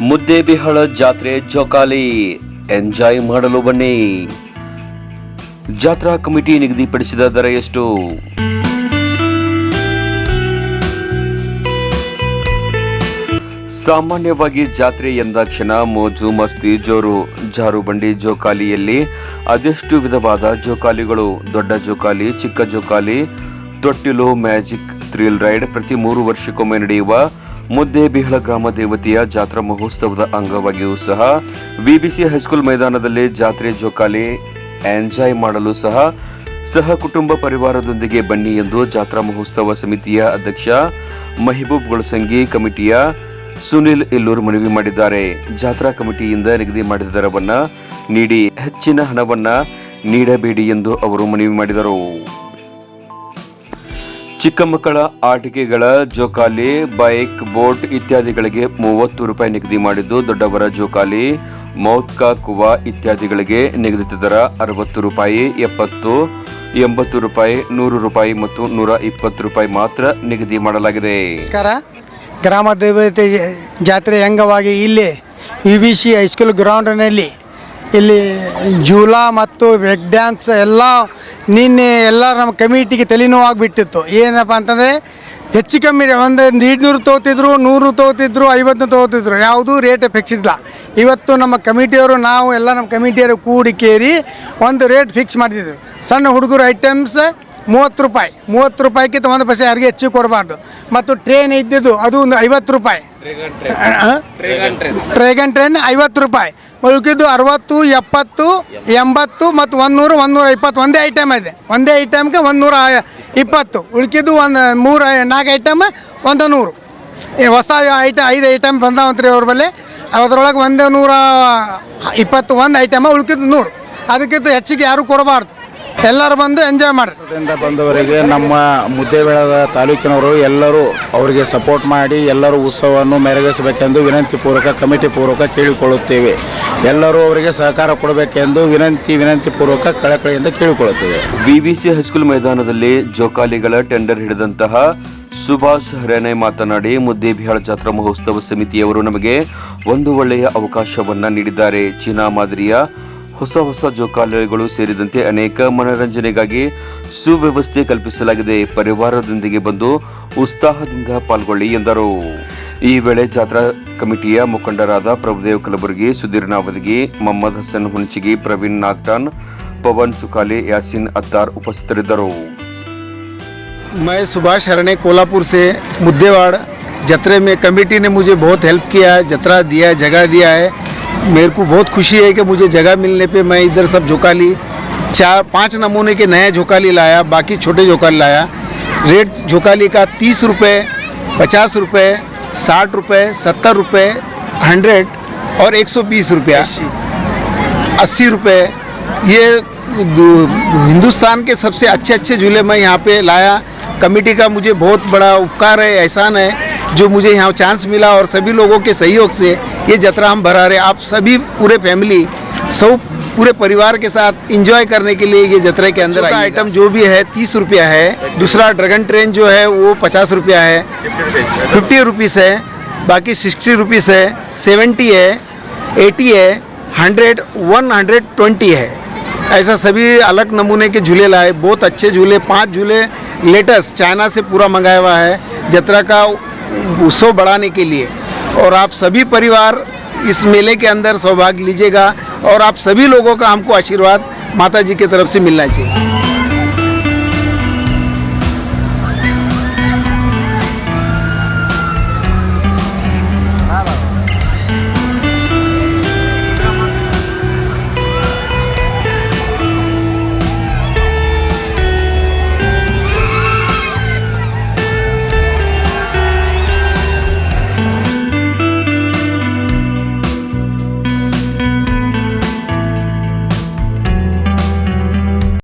ಮುದ್ದೇಬಿಹಳ ಜಾತ್ರೆ ಜೋಕಾಲಿ. ಎಂಜಾಯ್ ಮಾಡಲು ಬನ್ನಿ. ಜಾತ್ರಾ ಕಮಿಟಿ ನಿಗದಿಪಡಿಸಿದ ದರ ಎಷ್ಟು? ಸಾಮಾನ್ಯವಾಗಿ ಜಾತ್ರೆ ಎಂದಾಕ್ಷಣ ಮೋಜು, ಮಸ್ತಿ, ಜೋರು, ಜಾರುಬಂಡಿ ಜೋಕಾಲಿಯಲ್ಲಿ ಅದೆಷ್ಟು ವಿಧವಾದ ಜೋಕಾಲಿಗಳು? ದೊಡ್ಡ ಜೋಕಾಲಿ, ಚಿಕ್ಕ ಜೋಕಾಲಿ, ತೊಟ್ಟಿಲು ಮ್ಯಾಜಿಕ್ ಥ್ರಿಲ್ ರೈಡ್ ಪ್ರತಿ ಮೂರು ವರ್ಷಕ್ಕೊಮ್ಮೆ ನಡೆಯುವ ಮುದ್ದೇಬಿಹಳ ಗ್ರಾಮ ದೇವತೆಯ ಜಾತ್ರಾ ಮಹೋತ್ಸವದ ಅಂಗವಾಗಿಯೂ ಸಹ ವಿಬಿಸಿ ಹೈಸ್ಕೂಲ್ ಮೈದಾನದಲ್ಲಿ ಜಾತ್ರೆ ಜೋಕಾಲಿ ಎಂಜಾಯ್ ಮಾಡಲು ಸಹ ಸಹ ಕುಟುಂಬ ಪರಿವಾರದೊಂದಿಗೆ ಬನ್ನಿ ಎಂದು ಜಾತ್ರಾ ಮಹೋತ್ಸವ ಸಮಿತಿಯ ಅಧ್ಯಕ್ಷ ಮಹಿಬೂಬ್ ಗೊಳಸಂಗಿ ಕಮಿಟಿಯ ಸುನಿಲ್ ಇಲ್ಲೂರ್ ಮನವಿ ಮಾಡಿದ್ದಾರೆ. ಜಾತ್ರಾ ಕಮಿಟಿಯಿಂದ ನಿಗದಿ ಮಾಡಿದ ದರವನ್ನು ನೀಡಿ ಹೆಚ್ಚಿನ ಹಣವನ್ನ ನೀಡಬೇಡಿ ಎಂದು ಅವರು ಮನವಿ ಮಾಡಿದರು. ಚಿಕ್ಕ ಮಕ್ಕಳ ಆಟಿಕೆಗಳ ಜೋಕಾಲಿ, ಬೈಕ್, ಬೋಟ್ ಇತ್ಯಾದಿಗಳಿಗೆ ಮೂವತ್ತು ರೂಪಾಯಿ ನಿಗದಿ ಮಾಡಿದ್ದು ದೊಡ್ಡವರ ಜೋಕಾಲಿ, ಮೌತ್ಕಾ, ಕುವಾ ಇತ್ಯಾದಿಗಳಿಗೆ ನಿಗದಿತ ದರ ಅರವತ್ತು ರೂಪಾಯಿ, ಎಪ್ಪತ್ತು, ಎಂಬತ್ತು ರೂಪಾಯಿ, ನೂರು ರೂಪಾಯಿ ಮತ್ತು ನೂರ ಇಪ್ಪತ್ತು ರೂಪಾಯಿ ಮಾತ್ರ ನಿಗದಿ ಮಾಡಲಾಗಿದೆ. ನಮಸ್ಕಾರ. ಗ್ರಾಮ ದೇವತೆ ಜಾತ್ರೆ ಅಂಗವಾಗಿ ಇಲ್ಲಿ U B C high school ಗ್ರೌಂಡ್ನಲ್ಲಿ ಇಲ್ಲಿ ಜೂಲಾ ಮತ್ತು ಬ್ರೇಕ್ ಡ್ಯಾನ್ಸ್ ಎಲ್ಲ ನಿನ್ನೆ ಎಲ್ಲ ನಮ್ಮ ಕಮಿಟಿಗೆ ತಲೆನೋವಾಗಿಬಿಟ್ಟಿತ್ತು. ಏನಪ್ಪ ಅಂತಂದರೆ ಹೆಚ್ಚು ಕಮ್ಮಿ ಒಂದು ಎಂಟುನೂರು ತೊಗೋತಿದ್ರು ನೂರು ತೊಗೋತಿದ್ರು ಐವತ್ತು ತೊಗೋತಿದ್ರು ಯಾವುದೂ ರೇಟ್ ಫಿಕ್ಸ್ ಇಲ್ಲ. ಇವತ್ತು ನಮ್ಮ ಕಮಿಟಿಯವರು, ನಾವು ಎಲ್ಲ ನಮ್ಮ ಕಮಿಟಿಯವರು ಕೂಡಿ ಕೇರಿ ಒಂದು ರೇಟ್ ಫಿಕ್ಸ್ ಮಾಡಿದ್ರು ಸಣ್ಣ ಹುಡುಗರು ಐಟಮ್ಸ್ ಮೂವತ್ತು ರೂಪಾಯಿ ಮೂವತ್ತು ರೂಪಾಯಿಗಿಂತ ಒಂದು ಪೈಸೆ ಯಾರಿಗೆ ಹೆಚ್ಚು ಕೊಡಬಾರ್ದು. ಮತ್ತು ಟ್ರೈನ್ ಇದ್ದಿದ್ದು ಅದು ಒಂದು ಐವತ್ತು ರೂಪಾಯಿ. ಡ್ರ್ಯಾಗನ್ ಟ್ರೈನ್ ಐವತ್ತು ರೂಪಾಯಿ. ಉಳ್ಕಿದ್ದು ಅರವತ್ತು ಎಪ್ಪತ್ತು ಎಂಬತ್ತು ಮತ್ತು ಒಂದುನೂರು ಒಂದುನೂರ ಇಪ್ಪತ್ತು. ಒಂದೇ ಐಟಮ್ ಇದೆ. ಒಂದೇ ಐಟಮ್ಗೆ ಒಂದುನೂರ ಇಪ್ಪತ್ತು. ಉಳ್ಕಿದ್ದು ಒಂದು ಮೂರು ನಾಲ್ಕು ಐಟಮ್ ಒಂದು ನೂರು. ಈ ಹೊಸ ಐಟ ಐದು ಐಟಮ್ ಬಂದಾವಂತ್ರಿ ಅವ್ರ ಬಳಿ ಅದರೊಳಗೆ ಒಂದು ನೂರ ಇಪ್ಪತ್ತು ಒಂದು ಐಟಮ ಉಳ್ಕಿದ್ದು ನೂರು. ಅದಕ್ಕಿಂತ ಹೆಚ್ಚಿಗೆ ಯಾರೂ ಕೊಡಬಾರ್ದು. ಎಲ್ಲರೂ ಬಂದು ಎಂಜಾಯ್ ಮಾಡಿ. ದಿಂದ ಬಂದವರಿಗೆ ನಮ್ಮ ಮುದ್ದೇಬೇಳದ ತಾಲೂಕಿನವರು ಎಲ್ಲರೂ ಅವರಿಗೆ ಸಪೋರ್ಟ್ ಮಾಡಿ ಎಲ್ಲರೂ ಉತ್ಸವವನ್ನು ಮೆರಗಿಸಬೇಕೆಂದು ವಿನಂತಿ ಪೂರ್ವಕ ಕಮಿಟಿ ಪೂರ್ವಕ ಕೇಳಿಕೊಳ್ಳುತ್ತೇವೆ. ಎಲ್ಲರೂ ಅವರಿಗೆ ಸಹಕಾರ ಕೊಡಬೇಕೆಂದು ವಿನಂತಿ ವಿನಂತಿ ಪೂರ್ವಕ ಕಳಕಳಿಯಿಂದ ಕೇಳಿಕೊಳ್ಳುತ್ತೇವೆ. ವಿವಿಸಿ ಹೈಸ್ಕೂಲ್ ಮೈದಾನದಲ್ಲಿ ಜೋಕಾಲಿಗಳ ಟೆಂಡರ್ ಹಿಡಿದಂತಹ ಸುಭಾಷ್ ಹರೇನೆ ಮಾತನಾಡಿ ಮುದ್ದೇಬಿಹಾಳ ಜಾತ್ರಾ ಮಹೋತ್ಸವ ಸಮಿತಿಯವರು ನಮಗೆ ಒಂದು ಒಳ್ಳೆಯ ಅವಕಾಶವನ್ನ ನೀಡಿದ್ದಾರೆ. ಚೀನಾ ಮಾದರಿಯ ಹೊಸ ಹೊಸ ಜೋಕಾಲಿಗಳು ಸೇರಿದಂತೆ ಅನೇಕ ಮನರಂಜನೆಗಾಗಿ ಸುವ್ಯವಸ್ಥೆ ಕಲ್ಪಿಸಲಾಗಿದೆ ಪರಿವಾರದೊಂದಿಗೆ ಬಂದು ಉತ್ಸಾಹದಿಂದ ಪಾಲ್ಗೊಳ್ಳಿ ಎಂದರು ಈ ವೇಳೆ ಜಾತ್ರಾ ಕಮಿಟಿಯ ಮುಖಂಡರಾದ ಪ್ರಭುದೇವ್ ಕಲಬುರಗಿ ಸುಧೀರ್ ನಾವದಗಿ ಮೊಹಮ್ಮದ್ ಹಸನ್ ಹುಣಚಿಗಿ ಪ್ರವೀಣ್ ನಾಗ್ಟಾನ್ ಪವನ್ ಸುಖಾಲಿ ಯಾಸಿನ್ ಅತ್ತಾರ್ ಉಪಸ್ಥಿತರಿದ್ದರು मैं सुभाष हरणे कोल्हापुर से मुद्देवाड़ जत्रे में कमेटी ने मुझे बहुत हेल्प किया है जतरा दिया है जगह दिया है मेरे को बहुत खुशी है कि मुझे जगह मिलने पे मैं इधर सब झोकाली। चार पाँच नमूने के नए झोकाली लाया बाकी छोटे झोकाली लाया। रेट झोकाली का तीस रुपये पचास रुपये साठ रुपये सत्तर रुपये हंड्रेड और एक सौ बीस रुपया। अस्सी। रुपये ये हिंदुस्तान के सबसे अच्छे अच्छे झूले मैं यहाँ पे लाया। कमेटी का मुझे बहुत बड़ा उपकार है एहसान है। जो मुझे यहाँ चांस मिला और सभी लोगों के सहयोग से ये जतरा हम भरा रहे। आप सभी पूरे फैमिली सब पूरे परिवार के साथ इंजॉय करने के लिए ये जतरे के अंदर आइटम जो भी है तीस रुपया है। दूसरा ड्रैगन ट्रेन जो है वो पचास रुपया है। फिफ्टी रुपीज़ है। बाकी सिक्सटी रुपीज़ है। सेवेंटी है। एटी है। हंड्रेड वन हंड्रेड ट्वेंटी है। ऐसा सभी अलग नमूने के झूले लाए। बहुत अच्छे झूले पाँच झूले लेटेस्ट चाइना से पूरा मंगाया हुआ है। जत्रा का उत्सव बढ़ाने के लिए। और आप सभी परिवार इस मेले के अंदर सौभाग्य लीजिएगा और आप सभी लोगों का हमको आशीर्वाद माता जी की तरफ़ से मिलना चाहिए।